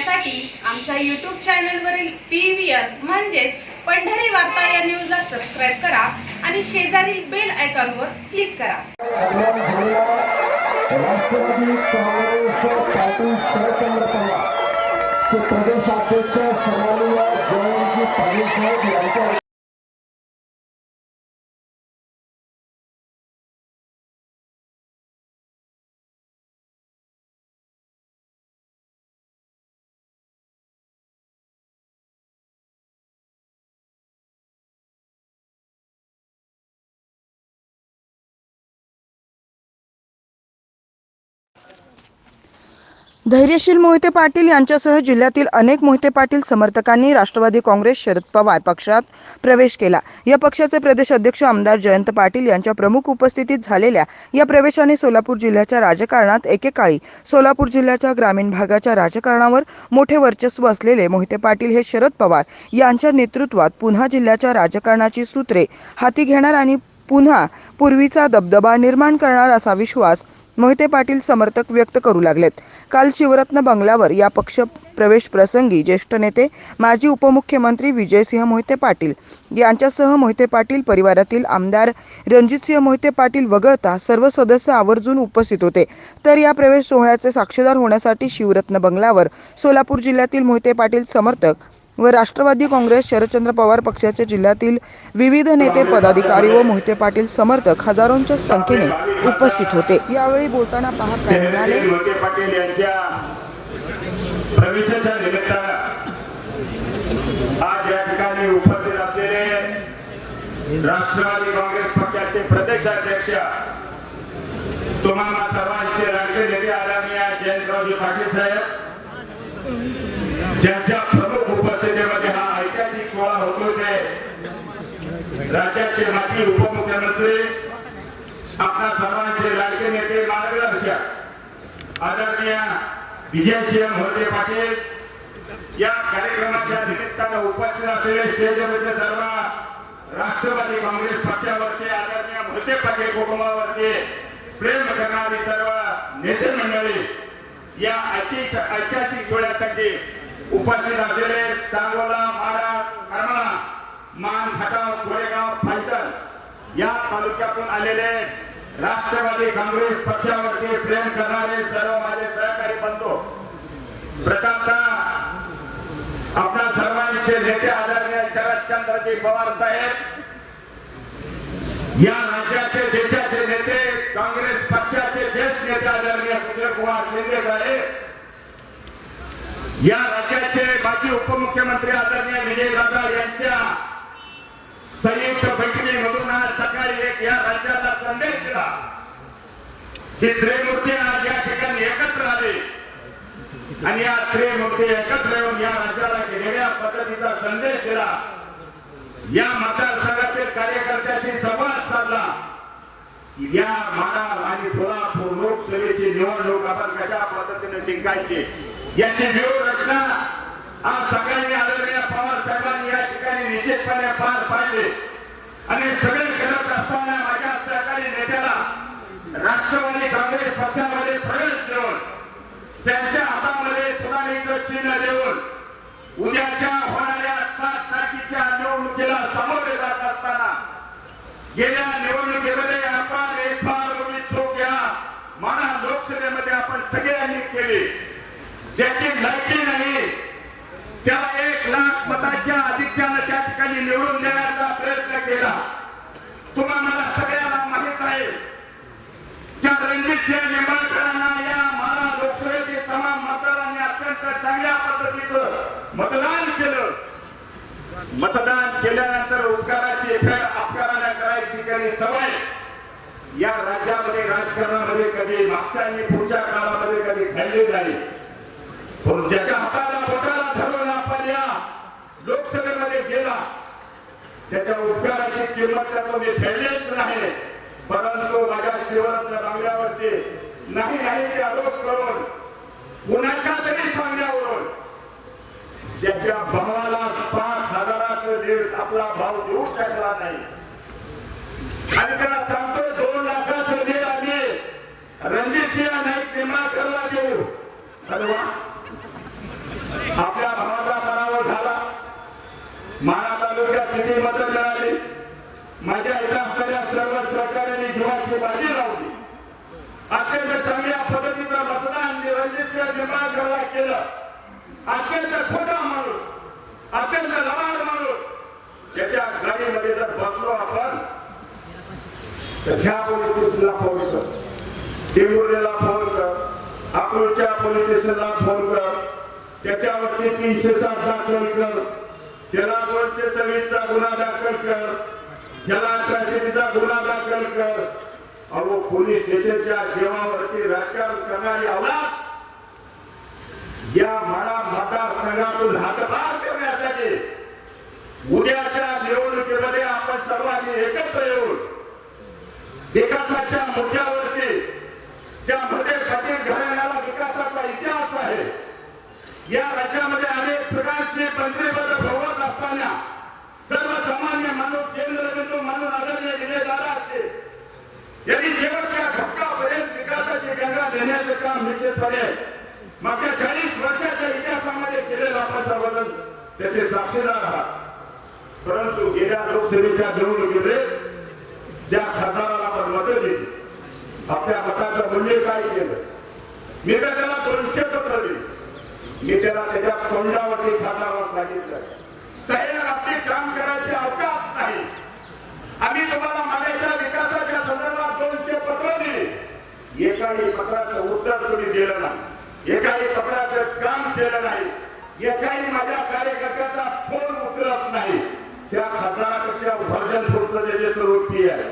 पाहण्यासाठी आमच्या यूट्यूब चॅनलवरील पी व्ही आर म्हणजेच पंढरी वार्ता या न्यूजला सबस्क्राईब करा आणि शेजारील बेल आयकॉनवर क्लिक करा. राष्ट्रवादी काँग्रेस पार्टी शरदचंद्र पवार चे प्रदेशाध्यक्ष सन्माननीय जयंतजी पाटील साहेब यांच्या धैर्यशील मोहिते पाटील यांच्यासह जिल्ह्यातील अनेक मोहिते पाटील समर्थकांनी राष्ट्रवादी काँग्रेस शरद पवार पक्षात प्रवेश केला. या पक्षाचे प्रदेश अध्यक्ष आमदार जयंत पाटील यांच्या प्रमुख उपस्थितीत झालेल्या या प्रवेशाने सोलापूर जिल्ह्याच्या राजकारणात एकेकाळी सोलापूर जिल्ह्याच्या ग्रामीण भागाच्या राजकारणावर मोठे वर्चस्व असलेले मोहिते पाटील हे शरद पवार यांच्या नेतृत्वात पुन्हा जिल्ह्याच्या राजकारणाची सूत्रे हाती घेणार आणि पुन्हा पूर्वीचा दबदबा निर्माण करणार असा विश्वास मोहिते पाटील समर्थक व्यक्त करू लागलेत. काल शिवरत्न बंगल्यावर या पक्ष प्रवेश प्रसंगी ज्येष्ठ नेते माजी उपमुख्यमंत्री विजयसिंह मोहिते पाटील यांच्यासह मोहिते पाटील परिवारातील आमदार रणजितसिंह मोहिते पाटील वगळता सर्व सदस्य आवर्जून उपस्थित होते. तर या प्रवेश सोहळ्याचे साक्षीदार होण्यासाठी शिवरत्न बंगल्यावर सोलापूर जिल्ह्यातील मोहिते पाटील समर्थक व राष्ट्रवादी काँग्रेस शरदचंद्र पवार पक्षाचे जिल्ह्यातील विविध नेते पदाधिकारी व मोहिते पाटील समर्थक हजारोंच्या संख्येने उपस्थित होते. यावेळी बोलताना पहा काय म्हणाले. आज या ठिकाणी उपस्थित असलेले राष्ट्रवादी काँग्रेस पक्षाचे प्रदेशाध्यक्ष तुम्हाला सर्वांचे लाडके नेते आदरणीय जयंतरावजी पाटील साहेब ज्यांच्या प्रमुख उपस्थितीमध्ये हा ऐतिहासिक सोहळा होतो ते राज्याचे माजी उपमुख्यमंत्री आपल्या सर्वांचे लाडके नेते मार्गदर्शक आदरणीय विजयसिंह मोहिते पाटील या कार्यक्रमाच्या निमित्तानं उपस्थित असलेले स्टेजवरचे सर्व राष्ट्रवादी काँग्रेस पक्षावरती आदरणीय मोहिते पाटील कुटुंबावरती प्रेम करणारी सर्व नेते मंडळी या ऐतिहासिक ऐतिहासिक सोहळ्यासाठी उपस्थित असलेले सांगोला मारा करमाळा मान खटाव कोरेगाव फलटण या तालुक्यातून आलेले राष्ट्रवादी काँग्रेस पक्षावरती प्रेम करणारे सर्व माझे सहकारी बनतो प्रथमतः आपल्या सर्वांचे नेते आदरणीय शरदचंद्रजी पवार साहेब या राज्याचे देशाचे नेते काँग्रेस पक्षाचे ज्येष्ठ नेते आदरणीय कुमार शिंदे साहेब या राज्याचे माजी उपमुख्यमंत्री आदरणीय विजयदादा यांच्या संयुक्त बैठकीमधून आज सकाळी एक या राज्याला संदेश दिला. की त्रिमूर्ती आज या ठिकाणी एकत्र आले. आणि या त्रिमूर्ती एकत्र येऊन या राज्याला वेगळ्या पद्धतीचा संदेश दिला. या मतदारसंघातील कार्यकर्त्याशी संवाद साधला. या माडा आणि सोलापूर लोकसभेची निवडणूक आपण कशा पद्धतीने जिंकायची याची व्यूह रचना आज सगळ्यांनी आदरणीय निश्चितपणे पार पाडले. आणि सगळे करत असताना माझ्या सहकारी नेत्याला राष्ट्रवादी काँग्रेस पक्षामध्ये प्रवेश देऊन त्यांच्या हातामध्ये पुन्हा एकदा चिन्ह देऊन उद्याच्या होणाऱ्या सात तारखेच्या निवडणुकीला सामोरे जात असताना गेल्या निवडणुकीमध्ये आपण एक फार मोठी चूक या माना लोकसभेमध्ये आपण सगळ्यांनी केली. ज्याची लायकी नाही त्या एक लाख मताच्या आधिक्यानं त्या ठिकाणी निवडून देण्याचा प्रयत्न केला. तुम्हाला सगळ्याला माहीत आहे ज्या रणजित सिंह निंबाळकरांना या माला लोकसभेचे तमाम मतदारांनी अत्यंत चांगल्या पद्धतीचं मतदान केलं. मतदान केल्यानंतर उपकाराची अपकाराला अपकाराने करायची कधी सवय. या राज्यामध्ये राजकारणामध्ये कधी मागच्या आणि पुढच्या काळामध्ये कधी घडली झाली. पण ज्याच्या हाताला बोटाला धरून आपण या लोकसभेमध्ये गेला त्याच्या उपकाराची किंमत त्यात मी फेडलीच नाही. परंतु माझ्या शिवरत्न बांगल्यावरती नाही नाही ते आरोप करून कुणाच्या तरी सांगण्यावरून ज्याच्या भावाला पाच हजाराचं लीड आपला भाव देऊ शकला नाही. आणि त्याला सांगतो दोन लाखाचं लीड आम्ही रणजित सिंह नाईक निंबाळकरला देऊ. अरे वा. आपल्या भावाचा पराभव झाला माना तालुक्यात किती मतं मिळाली माझ्या इथं असणाऱ्या सर्व सरकारने जीवाची बाजी लावली. अत्यंत चांगल्या पद्धतीचं मतदान निरंजित निंबाळकरला केलं. अत्यंत खोटा माणूस अत्यंत लबाड माणूस. ज्याच्या गाडीमध्ये जर बसलो आपण तर ह्या पोलीस स्टेशनला फोन कर. टेंभुर्णीला फोन कर. अकलूजच्या पोलीस स्टेशनला फोन कर. त्याच्यावरती तीनशे सात दाखल कर. त्याला दोनशे सव्वीसचा गुन्हा दाखल कर. त्याला ट्रॅजेडीचा गुन्हा दाखल कर अहो पोलीस स्टेशनच्या जीवावरती राजकारण करणारी अवलाद या माळा मतदारसंघातून हातभार करण्यासाठी उद्याच्या निवडणुकीमध्ये आपण सर्वांनी एकत्र येऊन विकासाच्या मुद्द्यावरती ज्यामध्ये पाटील घराण्याला विकासाचा इतिहास आहे या राज्यामध्ये अनेक यांनी शेवटच्या घटकापर्यंत विकासाची गंगा देण्याचे काम निश्चितपणे मागच्या चाळीस वर्षाच्या इतिहासामध्ये केलेलं आपण सर्वजण त्याचे साक्षीदार आहात. परंतु गेल्या लोकसभेच्या निवडणुकीमध्ये ज्या खासदाराला आपण मतं दिली आपल्या मताचं मूल्य काय केलं? मी तर त्याला दोनशे पत्र दिली. मी त्याला त्याच्या तोंडावरती खासदाराला सांगितलं. साहेब आपली काम करायचे अवकाश नाही. एकाही पत्राचं उत्तर तुम्ही दिलं नाही एकाही पत्राचं काम केलं नाही एकाही माझ्या कार्यकर्त्याचा फोन उचलत नाही. त्या खाताना कशा भजन पुढचं त्याचे स्वरूप आहे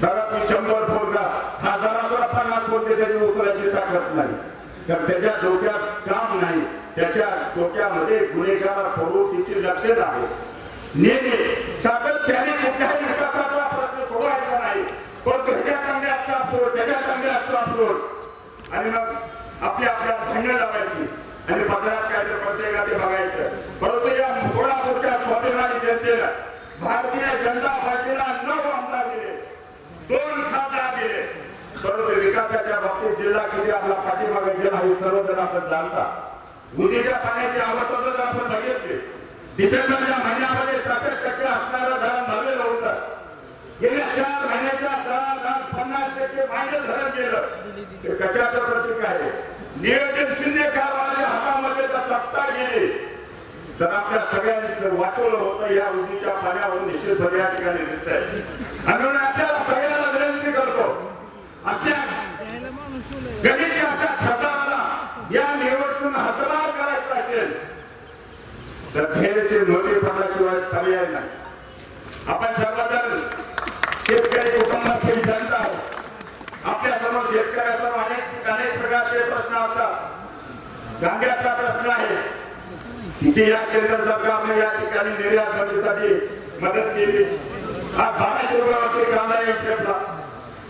दादा मी शंभर फोडला का खासदाराला पन्नास फोडते त्याची उचलायची ताकद नाही. तर त्याच्या डोक्यात काम नाही. त्याच्या डोक्यामध्ये गुन्हेगार फोडू प्रवृत्तीची लक्षण आहे नेहमी सातत्याने कुठल्याही विकासाचा प्रश्न सोडवायचा नाही. पण त्याच्या चांगल्यात त्याच्या चांगल्यात साफ सोड आणि मग आपली आपल्या भांडण लावायची. आणि पत्रात काय तर प्रत्येका ते बघायचं. परंतु या सोळापूरच्या स्वाभिमानी जनतेला भारतीय जनता पार्टीला नऊ आमदार दिले. दोन खासदार दिले. परंतु विकासाच्या बाबतीत जिल्हा किती आपला पाठीमागे गेला हे सर्वजण आपण जाणता. उदीच्या पाण्याची अवस्था जर आपण बघितली. डिसेंबरच्या महिन्यामध्ये सतत टक्के असणारं धरण भरलेलं होतं गेल्या चार महिन्याच्या काळात पन्नास टक्के मागे धरण गेलं ते कशाचं प्रतीक आहे. नियोजन शून्य कारभाराच्या हातामध्ये जर सत्ता गेली. तर आपल्या सगळ्यांचं वाटोळ होतं या उदीच्या पाण्यावरून निश्चितपणे या ठिकाणी दिसत आहे आणि म्हणून आपल्याला सगळ्यांना विनंती करतो अशा गणितच्या अशा खताला या निवडणूक हातभार करायचा असेल तर फेरशी नोटी पडल्याशिवाय पर्याय नाही. आपण सर्वजण शेतकरी कुटुंबात जनता आहोत. आपल्यासमोर शेतकऱ्यासमोर अनेक अनेक प्रश्न असतात गांग्याचा प्रश्न आहे. किती या केंद्र सरकारने या ठिकाणी निर्यात करण्यासाठी मदत केली. हा बाराशे रुपयावरती कांदा येऊन ठेवला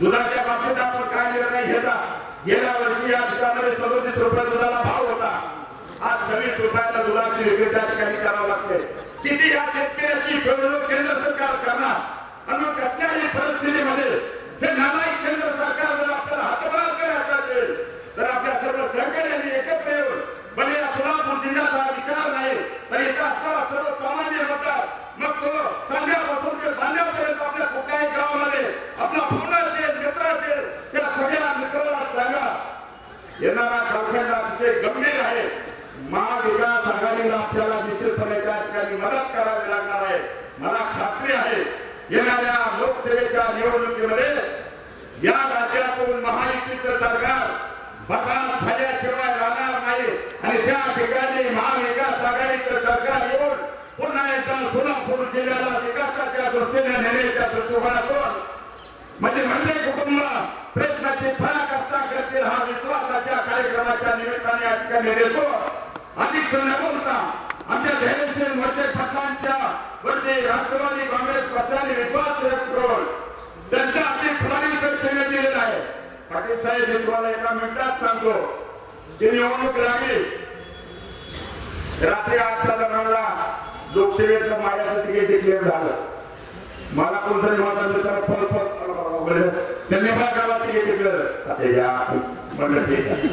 दुधाच्या बाबतीत आपण काय निर्णय घेता? गेल्या वर्षी या ठिकाणी सदोतीस रुपये दुधाला भाव होता. आज सव्वीस रुपयाला दुधाची विक्री त्या ठिकाणी करावं लागते. किती या शेतकऱ्याची केंद्र सरकार करणार? आणि कसल्याही परिस्थितीमध्ये? हे नाना केंद्र सरकार जर आपल्याला हातभार करायचा असेल तर आपल्या सर्व सहकार्याने एकत्र येऊन भले या सोलापूर जिल्ह्याचा हा विचार नाही तर इथं असणारा सर्वसामान्य मतदार मग तो चांगल्यापासून ते बांधण्यापर्यंत आपल्या कुठल्याही गावामध्ये आपला फोन असेल मित्र असेल त्या सगळ्या मित्राला सांगा येणारा कालखंड अतिशय गंभीर आहे महाविकास आघाडीला आपल्याला त्या ठिकाणी मदत करावी लागणार आहे. मला खात्री आहे येणाऱ्या लोकसेवेच्या निवडणुकीमध्ये या राज्यातून महायुतीचं सरकार बकाल झाल्याशिवाय राहणार नाही. आणि त्या ठिकाणी महाविकास आघाडीचं सरकार येऊन पुन्हा एकदा सोलापूर जिल्ह्याला विकासाच्या दृष्टीने नेण्याच्या दृष्टिकोनातून म्हणजे म्हणजे कुटुंब प्रयत्नाची पराकाष्ठा करतील हा विश्वासाच्या कार्यक्रमाच्या निमित्ताने या ठिकाणी देतो अधिक न बोलता आमच्या धैर्यशील मोठे पाटलांच्या वरती राष्ट्रवादी काँग्रेस पक्षाने विश्वास व्यक्त करून त्यांच्या आपली फुलांचं चिन्ह दिलेलं आहे. पाटील साहेब हे तुम्हाला एका मिनिटात सांगतो की निवडणूक लागली रात्री आठच्या दरम्यानला लोकसेवेचं माझ्याचं तिकीट डिक्लेअर झालं. मला कोणतरी माझा मित्र फल फल मला गावात तिकीट डिक्लेअर आता या म्हणलं ठीक आहे.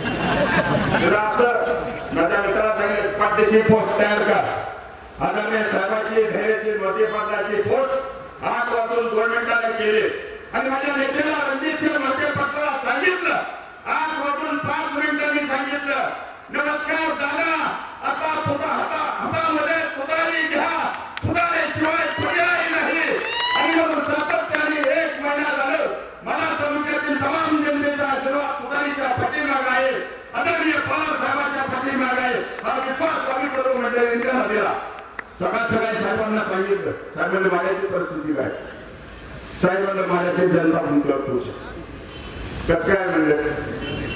माझ्या मित्राला सांगितलं पाठीशी पोस्ट तयार करा. आदरणीय साहेबांची धैर्यशील मंत्रिपदाची पोस्ट आठ वाजून दोन मिनिटाने केली. आणि माझ्या नेत्याला रणजितसिंह मंत्रिपत्राला सांगितलं आठ वाजून पाच मिनिटांनी सांगितलं नमस्कार दादा आता तुझा हाता हातामध्ये तुतारी घ्या तुतारीशिवाय पर्याय नाही आणि म्हणून सातत्याने एक महिना झालं मला तालुक्यातील तमाम जनतेचा आशीर्वाद तुतारीच्या पाठीमाग आहे आदरणीय पवार साहेबांच्या पाठीमाग आहे हा विश्वास आम्ही सर्व मंडळींना दिला सकाळ सकाळी साहेबांना सांगितलं. साहेबांनी माझ्याची परिस्थिती काय? साहेबांना माझ्याची जनता म्हणतो तुझं कसं काय म्हणलं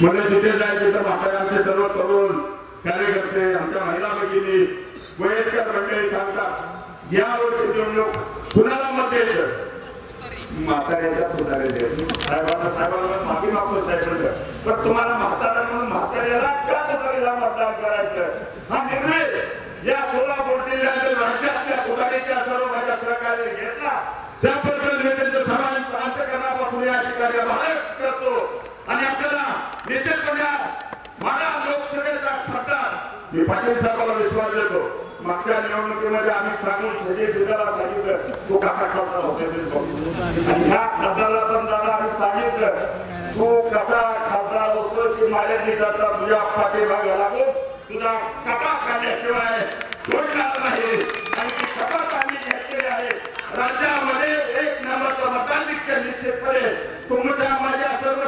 म्हणजे तिथे जायचे तर म्हाताऱ्यांचे सर्व तरुण कार्यकर्ते आमच्या महिला भगिनी वयस्कर मंडळी सांगतात या वर्षी निवडणूक कुणाला मत द्यायचं? म्हाताऱ्याच्या पुढारे साहेबांना साहेबांना माफी मागतो साहेबांना. पण तुम्हाला म्हातारा म्हणून म्हाताऱ्याला त्या मतदान करायचं. हा निर्णय या सोलापूर जिल्ह्यातील राज्यातल्या तुतारीच्या सर्व माझ्या सहकार्याने घेतला. त्याबद्दल मी त्यांच्या सर्वांचं अंतकरणापासून या ठिकाणी भारत करतो. आणि आपल्याला निश्चितपणे मला लोकसभेचा खासदार मी पाटील साहेबांना विश्वास देतो. मागच्या निवडणुकीमध्ये आम्ही सांगून सगळे सिद्धाला सांगितलं तो कसा खासदार होता आणि ह्या खासदाराला पण दादा आम्ही सांगितलं तू कसा खासदार होतो की माझ्या जिल्ह्याचा तुझ्या पाठीमागे लागून तुझा कटा काढल्याशिवाय सोडणार नाही. आणि ती कपात आम्ही घेतलेली आहे. राज्यामध्ये एक नंबरचं मताधिक्य निश्चितपणे तुमच्या माझ्या सर्व